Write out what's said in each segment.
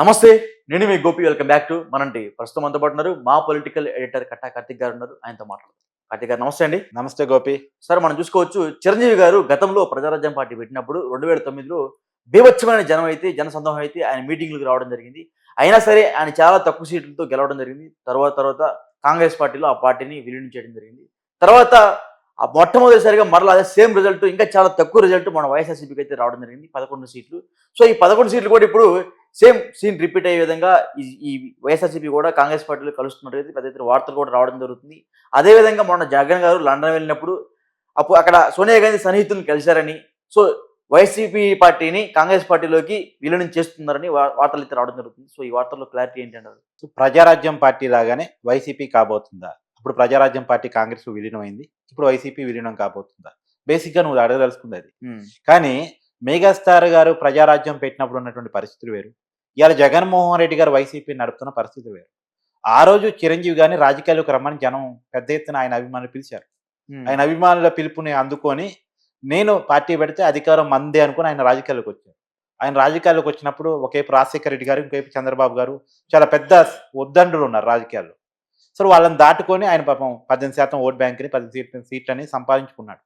నమస్తే నేను మీ గోపి వెల్కమ్ బ్యాక్ టు మనంటి. ప్రస్తుతం అంతా పాటు ఉన్నారు మా పొలిటికల్ ఎడిటర్ కట్టా కార్తిక్ గారు ఉన్నారు. ఆయనతో మాట్లాడదాం. కార్తిక్ గారు నమస్తే అండి. నమస్తే గోపి. సార్ మనం చూసుకోవచ్చు చిరంజీవి గారు గతంలో ప్రజారాజ్యం పార్టీ పెట్టినప్పుడు రెండు వేల తొమ్మిదిలో బీభత్సమైన జనం అయితే జనసందోహం అయితే ఆయన మీటింగ్లకు రావడం జరిగింది. అయినా సరే ఆయన చాలా తక్కువ సీట్లతో గెలవడం జరిగింది. తర్వాత తర్వాత కాంగ్రెస్ పార్టీలో ఆ పార్టీని విలీనం చేయడం జరిగింది. తర్వాత ఆ మొట్టమొదటిసారిగా మరలా అదే సేమ్ రిజల్ట్ ఇంకా చాలా తక్కువ రిజల్ట్ మన వైఎస్ఆర్సీపీకి అయితే రావడం జరిగింది. పదకొండు సీట్లు. సో ఈ పదకొండు సీట్లు కూడా ఇప్పుడు సేమ్ సీన్ రిపీట్ అయ్యే విధంగా ఈ వైఎస్ఆర్సీపీ కూడా కాంగ్రెస్ పార్టీలో కలుస్తున్నట్టు పెద్ద ఎత్తున వార్తలు కూడా రావడం జరుగుతుంది. అదేవిధంగా మొన్న జగన్ గారు లండన్ వెళ్ళినప్పుడు అప్పుడు అక్కడ సోనియా గాంధీ సన్నిహితులను కలిశారని సో వైసీపీ పార్టీని కాంగ్రెస్ పార్టీలోకి విలీనం చేస్తున్నారని వార్తలు అయితే రావడం జరుగుతుంది. సో ఈ వార్తల్లో క్లారిటీ ఏంటంటారు ప్రజారాజ్యం పార్టీ లాగానే వైసీపీ కాబోతుందా? అప్పుడు ప్రజారాజ్యం పార్టీ కాంగ్రెస్ విలీనం అయింది ఇప్పుడు వైసీపీ విలీనం కాబోతుందా? బేసిక్గా నువ్వు అడగదలుచుకుంది అది. కానీ మెగాస్టార్ గారు ప్రజారాజ్యం పెట్టినప్పుడు ఉన్నటువంటి పరిస్థితులు వేరు. ఇవాళ జగన్మోహన్ రెడ్డి గారు వైసీపీ నడుపుతున్న పరిస్థితులు వేరు. ఆ రోజు చిరంజీవి గారిని రాజకీయాల్లోకి రమ్మని జనం పెద్ద ఎత్తున ఆయన అభిమానులు పిలిచారు. ఆయన అభిమానుల పిలుపుని అందుకొని నేను పార్టీ పెడితే అధికారం మందే అనుకుని ఆయన రాజకీయాల్లోకి వచ్చారు. ఆయన రాజకీయాల్లోకి వచ్చినప్పుడు ఒకవైపు రాజశేఖర రెడ్డి గారు ఇంకోవైపు చంద్రబాబు గారు చాలా పెద్ద ఉద్దండులు ఉన్నారు రాజకీయాల్లో. సో వాళ్ళని దాటుకొని ఆయన పాపం పద్దెనిమిది శాతం ఓట్ బ్యాంక్ని పది సీట్ల సీట్లని సంపాదించుకున్నాడు.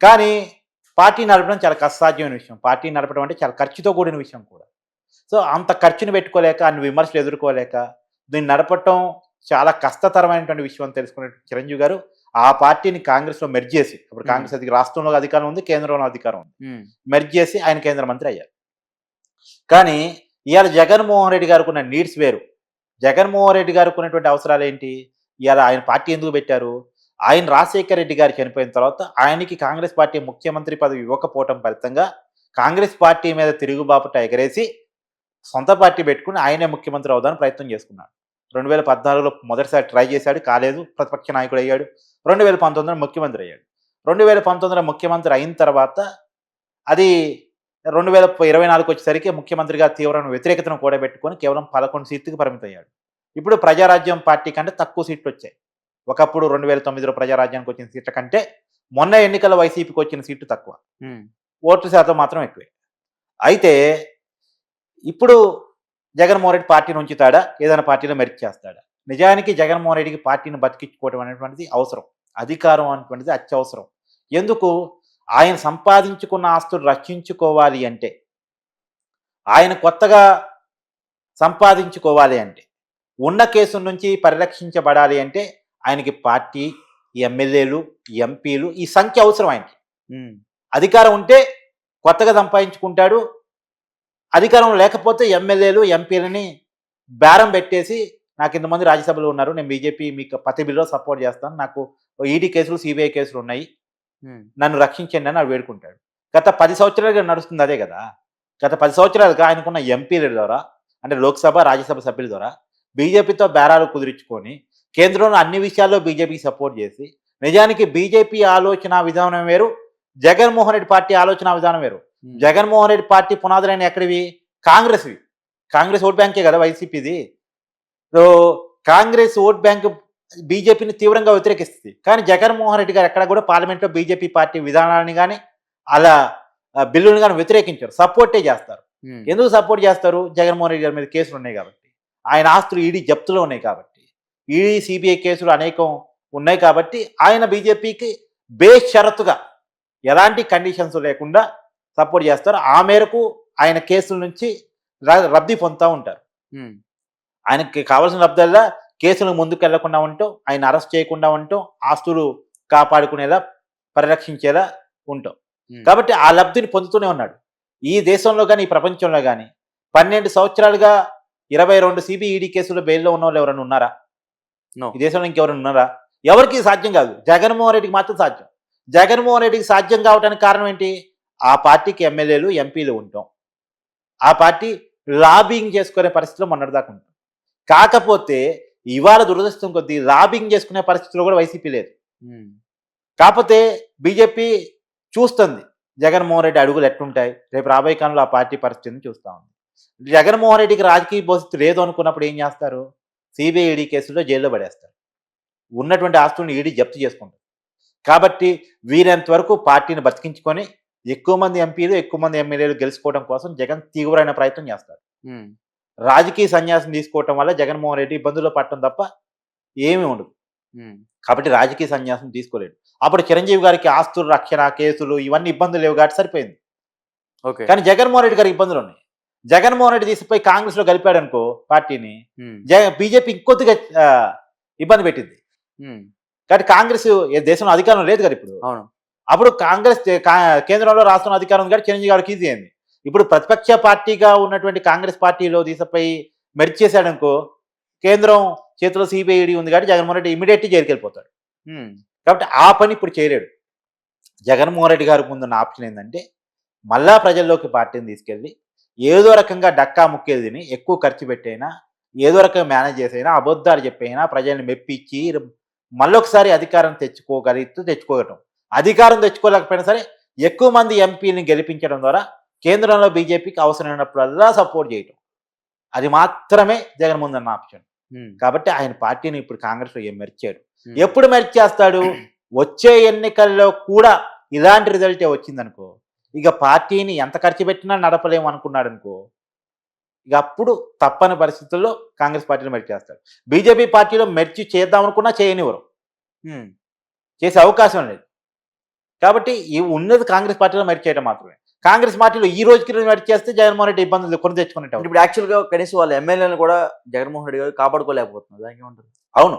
కానీ పార్టీ నడపడం చాలా కష్టసాధ్యమైన విషయం. పార్టీ నడపడం అంటే చాలా ఖర్చుతో కూడిన విషయం కూడా. సో అంత ఖర్చుని పెట్టుకోలేక అన్ని విమర్శలు ఎదుర్కోలేక దీన్ని నడపటం చాలా కష్టతరమైనటువంటి విషయం అని తెలుసుకునే చిరంజీవి గారు ఆ పార్టీని కాంగ్రెస్లో మెర్జ్ చేసి ఇప్పుడు. కాంగ్రెస్ అధిక రాష్ట్రంలో అధికారం ఉంది కేంద్రంలో అధికారం ఉంది. మెర్జ్ చేసి ఆయన కేంద్ర మంత్రి అయ్యారు. కానీ ఇవాళ జగన్మోహన్ రెడ్డి గారికి ఉన్న నీడ్స్ వేరు. జగన్మోహన్ రెడ్డి గారికి ఉన్నటువంటి అవసరాలు ఏంటి? ఇవాళ ఆయన పార్టీ ఎందుకు పెట్టారు? ఆయన రాజశేఖర రెడ్డి గారు చనిపోయిన తర్వాత ఆయనకి కాంగ్రెస్ పార్టీ ముఖ్యమంత్రి పదవి ఇవ్వకపోవటం ఫలితంగా కాంగ్రెస్ పార్టీ మీద తిరుగుబాపుట ఎగరేసి సొంత పార్టీ పెట్టుకుని ఆయనే ముఖ్యమంత్రి అవుదాని ప్రయత్నం చేసుకున్నాడు. రెండు వేల పద్నాలుగులో మొదటిసారి ట్రై చేశాడు కాలేదు ప్రతిపక్ష నాయకుడు అయ్యాడు. రెండు వేల పంతొమ్మిదిలో ముఖ్యమంత్రి అయ్యాడు. రెండు వేల పంతొమ్మిదిలో ముఖ్యమంత్రి అయిన తర్వాత అది రెండు వేల ఇరవై నాలుగు వచ్చేసరికి ముఖ్యమంత్రిగా తీవ్రమైన వ్యతిరేకతను కూడబెట్టుకొని కేవలం పదకొండు సీట్లకు పరిమితం అయ్యాడు ఇప్పుడు ప్రజారాజ్యం పార్టీ కంటే తక్కువ సీట్లు వచ్చాయి. ఒకప్పుడు రెండు వేల తొమ్మిదిలో ప్రజారాజ్యానికి వచ్చిన సీట్ల కంటే మొన్న ఎన్నికల వైసీపీకి వచ్చిన సీట్లు తక్కువ. ఓట్ల శాతం మాత్రం ఎక్కువే. అయితే ఇప్పుడు జగన్మోహన్ రెడ్డి పార్టీని ఉంచుతాడా ఏదైనా పార్టీలో మెరిట్ చేస్తాడా? నిజానికి జగన్మోహన్ రెడ్డికి పార్టీని బతికించుకోవడం అనేటువంటిది అవసరం. అధికారం అనేటువంటిది అత్యవసరం. ఎందుకు? ఆయన సంపాదించుకున్న ఆస్తులు రక్షించుకోవాలి అంటే. ఆయన కొత్తగా సంపాదించుకోవాలి అంటే. ఉన్న కేసు నుంచి పరిరక్షించబడాలి అంటే ఆయనకి పార్టీ ఎమ్మెల్యేలు ఎంపీలు ఈ సంఖ్య అవసరం ఆయనకి. అధికారం ఉంటే కొత్తగా సంపాదించుకుంటాడు. అధికారం లేకపోతే ఎమ్మెల్యేలు ఎంపీలని బేరం పెట్టేసి నాకు ఇంతమంది రాజ్యసభలో ఉన్నారు. నేను బీజేపీ మీకు పతి బిల్లో సపోర్ట్ చేస్తాను. నాకు ఈడీ కేసులు సిబిఐ కేసులు ఉన్నాయి. నన్ను రక్షించండి అని వాడు వేడుకుంటాడు. గత పది సంవత్సరాలుగా నడుస్తుంది అదే కదా. గత పది సంవత్సరాలుగా ఆయనకున్న ఎంపీల ద్వారా అంటే లోక్సభ రాజ్యసభ సభ్యుల ద్వారా బీజేపీతో బేరాలు కుదుర్చుకొని కేంద్రంలో అన్ని విషయాల్లో బీజేపీకి సపోర్ట్ చేసి నిజానికి బీజేపీ ఆలోచన విధానం వేరు జగన్మోహన్ రెడ్డి పార్టీ ఆలోచన విధానం వేరు. జగన్మోహన్ రెడ్డి పార్టీ పునాదులైన ఎక్కడివి? కాంగ్రెస్వి. కాంగ్రెస్ ఓట్ బ్యాంకే కదా వైసీపీది. సో కాంగ్రెస్ ఓట్ బ్యాంక్ బీజేపీని తీవ్రంగా వ్యతిరేకిస్తుంది. కానీ జగన్మోహన్ రెడ్డి గారు ఎక్కడ కూడా పార్లమెంట్లో బీజేపీ పార్టీ విధానాన్ని కానీ అలా బిల్లుని కానీ వ్యతిరేకించారు. సపోర్టే చేస్తారు. ఎందుకు సపోర్ట్ చేస్తారు? జగన్మోహన్ రెడ్డి గారి మీద కేసులు ఉన్నాయి కాబట్టి. ఆయన ఆస్తులు ఈడీ జప్తులో ఉన్నాయి కాబట్టి. ఈడీ సిబిఐ కేసులు అనేకం ఉన్నాయి కాబట్టి ఆయన బీజేపీకి బేషరతుగా ఎలాంటి కండిషన్స్ లేకుండా సపోర్ట్ చేస్తారు. ఆ మేరకు ఆయన కేసుల నుంచి రద్దీ పొందుతూ ఉంటారు. ఆయనకి కావాల్సిన లబ్ధల్లా కేసులు ముందుకు వెళ్ళకుండా ఉండటం ఆయన అరెస్ట్ చేయకుండా ఉండటం ఆస్తులు కాపాడుకునేలా పరిరక్షించేలా ఉంటాం. కాబట్టి ఆ లబ్ధిని పొందుతూనే ఉన్నాడు. ఈ దేశంలో కానీ ఈ ప్రపంచంలో కానీ పన్నెండు సంవత్సరాలుగా ఇరవై రెండు సిబిఈడి కేసులు బెయిల్లో ఉన్న వాళ్ళు ఎవరైనా ఉన్నారా. ఈ దేశంలో ఇంకెవరైనా ఉన్నారా? ఎవరికి సాధ్యం కాదు. జగన్మోహన్ రెడ్డికి మాత్రం సాధ్యం. జగన్మోహన్ రెడ్డికి సాధ్యం కావడానికి కారణం ఏంటి? ఆ పార్టీకి ఎమ్మెల్యేలు ఎంపీలు ఉంటాం ఆ పార్టీ లాబింగ్ చేసుకునే పరిస్థితిలో మొన్నటిదాకా ఉంటాం. కాకపోతే ఇవాళ దురదృష్టం కొద్దీ లాబింగ్ చేసుకునే పరిస్థితిలో కూడా వైసీపీ లేదు. కాకపోతే బీజేపీ చూస్తుంది. జగన్మోహన్ రెడ్డి అడుగులు ఎట్టుంటాయి రేపు రాబోయే కాలంలో ఆ పార్టీ పరిస్థితిని చూస్తా ఉంది. జగన్మోహన్ రెడ్డికి రాజకీయ భవిష్యత్తు లేదు అనుకున్నప్పుడు ఏం చేస్తారు? సిబిఐ ఈడీ కేసులో జైల్లో పడేస్తారు. ఉన్నటువంటి ఆస్తులను ఈడీ జప్తు చేసుకుంటారు కాబట్టి వీరంత వరకు పార్టీని బతికించుకొని ఎక్కువ మంది ఎంపీలు ఎక్కువ మంది ఎమ్మెల్యేలు గెలుచుకోవడం కోసం జగన్ తీవ్రమైన ప్రయత్నం చేస్తారు రాజకీయ సన్యాసం తీసుకోవటం వల్ల జగన్మోహన్ రెడ్డి ఇబ్బందుల్లో పడటం తప్ప ఏమీ ఉండదు. కాబట్టి రాజకీయ సన్యాసం తీసుకోలేడు. అప్పుడు చిరంజీవి గారికి ఆస్తుల రక్షణ కేసులు ఇవన్నీ ఇబ్బందులు లేవు కాబట్టి సరిపోయింది. ఓకే. కానీ జగన్మోహన్ రెడ్డి గారికి ఇబ్బందులు ఉన్నాయి. జగన్మోహన్ రెడ్డి తీసిపోయి కాంగ్రెస్లో కలిపాడు అనుకో పార్టీని బీజేపీ ఇంకొద్దిగా ఇబ్బంది పెట్టింది. కాబట్టి కాంగ్రెస్ ఏ దేశంలో అధికారం లేదు కదా ఇప్పుడు. అవును. అప్పుడు కాంగ్రెస్ కేంద్రంలో రాష్ట్రంలో అధికారం ఉంది కాబట్టి చిరంజీవి గారికి ఈజీ అయింది. ఇప్పుడు ప్రతిపక్ష పార్టీగా ఉన్నటువంటి కాంగ్రెస్ పార్టీలో తీసిపోయి మెర్జ్ చేశాడు అనుకో కేంద్రం చేతిలో సిబిఐడి ఉంది కాబట్టి జగన్మోహన్ రెడ్డి ఇమీడియట్లీ జైలుకి వెళ్ళిపోతాడు ఉమ్, కాబట్టి ఆ పని ఇప్పుడు చేయలేడు. జగన్మోహన్ రెడ్డి గారికి ముందున్న ఆప్షన్ ఏంటంటే మళ్ళా ప్రజల్లోకి పార్టీని తీసుకెళ్ళి ఏదో రకంగా డక్కా ముక్కేదిని ఎక్కువ ఖర్చు పెట్టైనా ఏదో రకంగా మేనేజ్ చేసైనా అబద్ధాలు చెప్పైనా ప్రజల్ని మెప్పించి మళ్ళొకసారి అధికారం తెచ్చుకోగలిగితే తెచ్చుకోగటం అధికారం తెచ్చుకోలేకపోయినా సరే ఎక్కువ మంది ఎంపీని గెలిపించడం ద్వారా కేంద్రంలో బీజేపీకి అవసరమైనప్పుడల్లా సపోర్ట్ చేయటం. అది మాత్రమే జగన్ ముందున్న ఆప్షన్. కాబట్టి ఆయన పార్టీని ఇప్పుడు కాంగ్రెస్లో ఏం మెరిచాడు. ఎప్పుడు మెర్చ్ చేస్తాడు వచ్చే ఎన్నికల్లో కూడా ఇలాంటి రిజల్టే వచ్చిందనుకో. ఇక పార్టీని ఎంత ఖర్చు పెట్టినా నడపలేము అనుకున్నాడు అనుకో ఇక అప్పుడు తప్పని పరిస్థితుల్లో కాంగ్రెస్ పార్టీలో మెర్చి చేస్తాడు. బీజేపీ పార్టీలో మెర్చి చేద్దాం అనుకున్నా చేయనివ్వరు. చేసే అవకాశం లేదు. కాబట్టి ఈ ఉన్నది కాంగ్రెస్ పార్టీలో మెర్చి చేయడం మాత్రమే. కాంగ్రెస్ పార్టీలో ఈ రోజుకి రోజు మెర్చి చేస్తే జగన్మోహన్ రెడ్డి ఇబ్బందులు కొని తెచ్చుకునేట్టు ఇప్పుడు యాక్చువల్గా కనీసం వాళ్ళ ఎమ్మెల్యేలను కూడా జగన్మోహన్ రెడ్డి గారు కాపాడుకోలేకపోతున్నారు. దానికి ఏమంటారు? అవును.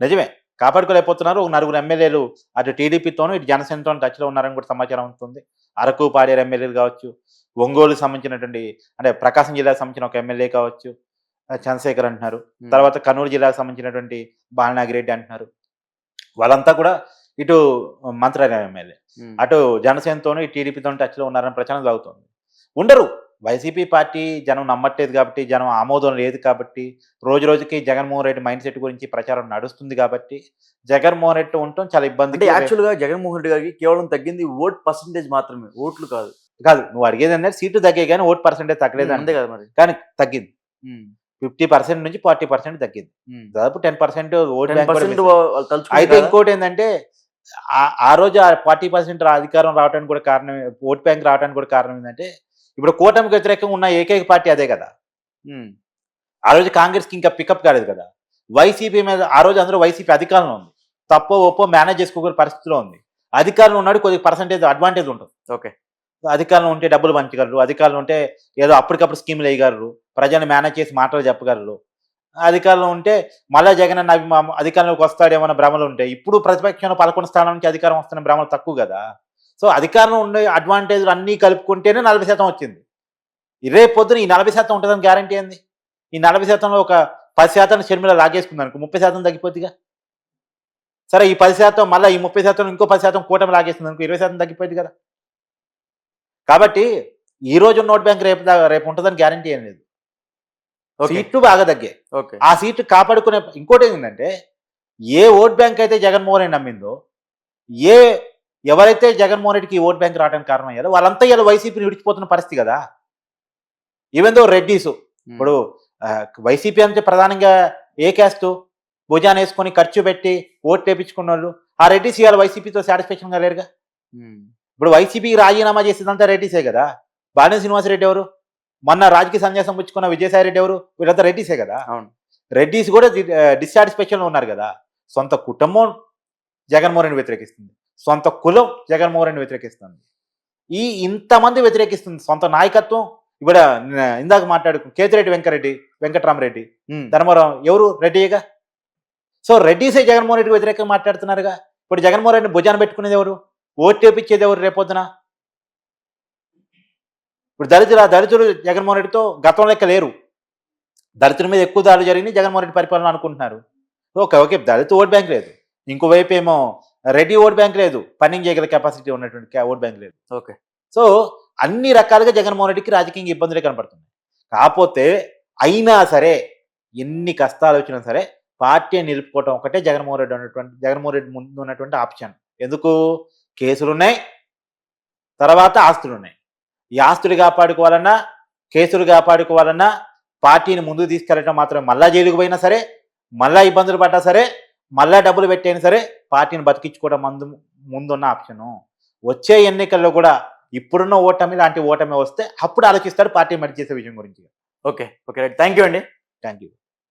నిజమే. కాపాడుకోలేకపోతున్నారు. ఒక నలుగురు ఎమ్మెల్యేలు అటు టీడీపీతోనూ ఇటు జనసేనతో టచ్లో ఉన్నారని కూడా సమాచారం ఉంటుంది అరకు పాడేరు ఎమ్మెల్యేలు కావచ్చు ఒంగోలుకు సంబంధించినటువంటి అంటే ప్రకాశం జిల్లాకు సంబంధించిన ఒక ఎమ్మెల్యే కావచ్చు చంద్రశేఖర్ అంటున్నారు. తర్వాత కర్నూలు జిల్లాకు సంబంధించినటువంటి బాలనాగిరెడ్డి అంటున్నారు. వాళ్ళంతా కూడా ఇటు మంత్రాలయం ఎమ్మెల్యే. అటు జనసేనతోనూ టీడీపీతో టచ్లో ఉన్నారని ప్రచారం సాగుతుంది ఉండరు. వైసీపీ పార్టీ జనం నమ్మట్లేదు కాబట్టి జనం ఆమోదం లేదు కాబట్టి రోజు రోజుకి జగన్మోహన్ రెడ్డి మైండ్ సెట్ గురించి ప్రచారం నడుస్తుంది కాబట్టి జగన్మోహన్ రెడ్డి ఉండటం చాలా అంటే ఇబ్బంది యాక్చువల్గా జగన్మోహన్ రెడ్డి గారికి కేవలం తగ్గింది ఓట్ పర్సంటేజ్ మాత్రమే ఓట్లు కాదు. కాదు నువ్వు అడిగేది అనేది సీటు తగ్గే కానీ ఓట్ పర్సెంటేజ్ తగ్గలేదు అంతే కదా మరి. కానీ తగ్గింది. ఫిఫ్టీ పర్సెంట్ నుంచి ఫార్టీ పర్సెంట్ తగ్గింది. దాదాపు టెన్ పర్సెంట్ ఓట్ 10% బ్యాంక్ కూడా మిస్ వాళ్ళు తలుచుకుంటే అయితే? ఇంకోటి ఏంటంటే ఆ- రోజు ఆ ఫార్టీ పర్సెంట్ అధికారం రావడానికి కూడా కారణం ఓట్ బ్యాంక్ రావడానికి కూడా కారణం ఏంటంటే ఇప్పుడు కూటమికి వ్యతిరేకంగా ఉన్న ఏకైక పార్టీ అదే కదా. ఆ రోజు కాంగ్రెస్కి ఇంకా పికప్ కాలేదు కదా. వైసీపీ మీద ఆ రోజు అందరూ వైసీపీ అధికారంలో ఉంది. తప్పో ఒప్పో మేనేజ్ చేసుకోగల పరిస్థితిలో ఉంది. అధికారంలో ఉన్నాడు కొద్దిగా పర్సంటేజ్ అడ్వాంటేజ్ ఉంటుంది. ఓకే. అధికారంలో ఉంటే డబ్బులు పంచగలరు అధికారంలో ఉంటే ఏదో అప్పటికప్పుడు స్కీములు వేయగలరు ప్రజల్ని మేనేజ్ చేసి మాటలు చెప్పగలరు. అధికారంలో ఉంటే మళ్ళా జగన్ అన్న అధికారంలోకి వస్తాడేమన్న భ్రమలు ఉంటాయి. ఇప్పుడు ప్రతిపక్షంలో పదకొండు స్థానం నుంచి అధికారం వస్తున్న భ్రమలు తక్కువ కదా. సో అధికారంలో ఉండే అడ్వాంటేజ్లు అన్నీ కలుపుకుంటేనే నలభై శాతం వచ్చింది. ఇదే పొద్దున ఈ నలభై శాతం ఉంటుందని గ్యారంటీ ఏంది? ఈ నలభై శాతంలో ఒక పది శాతం షర్మిల లాగేసుకుంది అనుకో ముప్పై శాతం తగ్గిపోద్దిగా? సరే ఈ పది శాతం మళ్ళీ ఈ ముప్పై శాతం ఇంకో పది శాతం కూటమి లాగేస్తుంది అనుకో ఇరవై శాతం తగ్గిపోయింది కదా? కాబట్టి ఈ రోజు నోట్ బ్యాంక్ రేపు రేపు ఉంటుందని గ్యారంటీ ఏం లేదు. సీట్లు బాగా తగ్గాయి. ఓకే. ఆ సీట్లు కాపాడుకునే ఇంకోటి ఏంటంటే ఏ ఓట్ బ్యాంక్ అయితే జగన్మోహన్ రెడ్డి నమ్మిందో ఏ ఎవరైతే జగన్మోహన్ రెడ్డికి ఓట్ బ్యాంక్ రావడానికి కారణం అయ్యారో వాళ్ళంతా ఇలా వైసీపీని విడిచిపోతున్న పరిస్థితి కదా. ఈవెన్ దో రెడ్డీస్ ఇప్పుడు ఆ, వైసీపీ అంటే ప్రధానంగా ఏ క్యాస్ట్? భుజాన్ని వేసుకొని ఖర్చు పెట్టి ఓట్ వేపించుకున్న వాళ్ళు ఆ రెడ్డిస్ ఇవాళ వైసీపీతో సాటిస్ఫాక్షన్గా లేరుగా? ఉమ్, ఇప్పుడు వైసీపీకి రాజీనామా చేసేదంతా రెడ్డిసే కదా. బాలిన శ్రీనివాసరెడ్డి ఎవరు? మొన్న రాజకీయ సన్యాసం పుచ్చుకున్న విజయసాయి రెడ్డి ఎవరు? వీళ్ళంతా రెడ్డిసే కదా. అవును. రెడ్డిస్ కూడా డిస్సాటిస్ఫాక్షన్ ఉన్నారు కదా. సొంత కుటుంబం జగన్మోహన్ రెడ్డి వ్యతిరేకిస్తుంది. సొంత కులం జగన్మోహన్ రెడ్డి వ్యతిరేకిస్తుంది. ఈ ఇంతమంది వ్యతిరేకిస్తుంది సొంత నాయకత్వం. ఇప్పుడు న- ఇందాక మాట్లాడుకు కేతిరెడ్డి వెంకరెడ్డి వెంకట్రామరెడ్డి ధర్మవరం ఎవరు? రెడ్డిగా సో రెడ్డిసే జగన్మోహన్ రెడ్డి వ్యతిరేకంగా మాట్లాడుతున్నారుగా. ఇప్పుడు జగన్మోహన్ రెడ్డిని భుజాన పెట్టుకునేది ఎవరు? ఓటు వేపించేది ఎవరు రేపొద్దున ఇప్పుడు దళితుల దళితులు జగన్మోహన్ రెడ్డితో గతం లెక్క లేరు. దళితుల మీద ఎక్కువ దాడులు జరిగినాయి జగన్మోహన్ రెడ్డి పరిపాలన అనుకుంటున్నారు. ఓకే ఓకే దళిత ఓట్ బ్యాంక్ లేదు. ఇంకోవైపు ఏమో రెడ్డి ఓట్ బ్యాంక్ లేదు. పన్నింగ్ చేయగల కెపాసిటీ ఉన్నటువంటి ఓట్ బ్యాంక్ లేదు. ఓకే. సో అన్ని రకాలుగా జగన్మోహన్ రెడ్డికి రాజకీయంగా ఇబ్బందులే కనపడుతున్నాయి. కాకపోతే అయినా సరే ఎన్ని కష్టాలు వచ్చినా సరే పార్టీ నిలుపుకోవటం ఒకటే జగన్మోహన్ రెడ్డి ఉన్నటువంటి జగన్మోహన్ రెడ్డి ముందు ఉన్నటువంటి ఆప్షన్. ఎందుకు? కేసులు ఉన్నాయి తర్వాత ఆస్తులు ఉన్నాయి ఈ ఆస్తులు కాపాడుకోవాలన్నా కేసులు కాపాడుకోవాలన్నా పార్టీని ముందుకు తీసుకెళ్ళటం మాత్రం మళ్ళా జైలుకు పోయినా సరే మళ్ళా ఇబ్బందులు పడ్డా సరే మళ్ళా డబ్బులు పెట్టైనా సరే పార్టీని బతికించుకోవడం ముందు ముందున్న ఆప్షను. వచ్చే ఎన్నికల్లో కూడా ఇప్పుడున్న ఓటమి లాంటి ఓటమి వస్తే అప్పుడు ఆలోచిస్తాడు పార్టీ మరి చేసే విషయం గురించి. Okay okay right. Thank you అండి. Thank you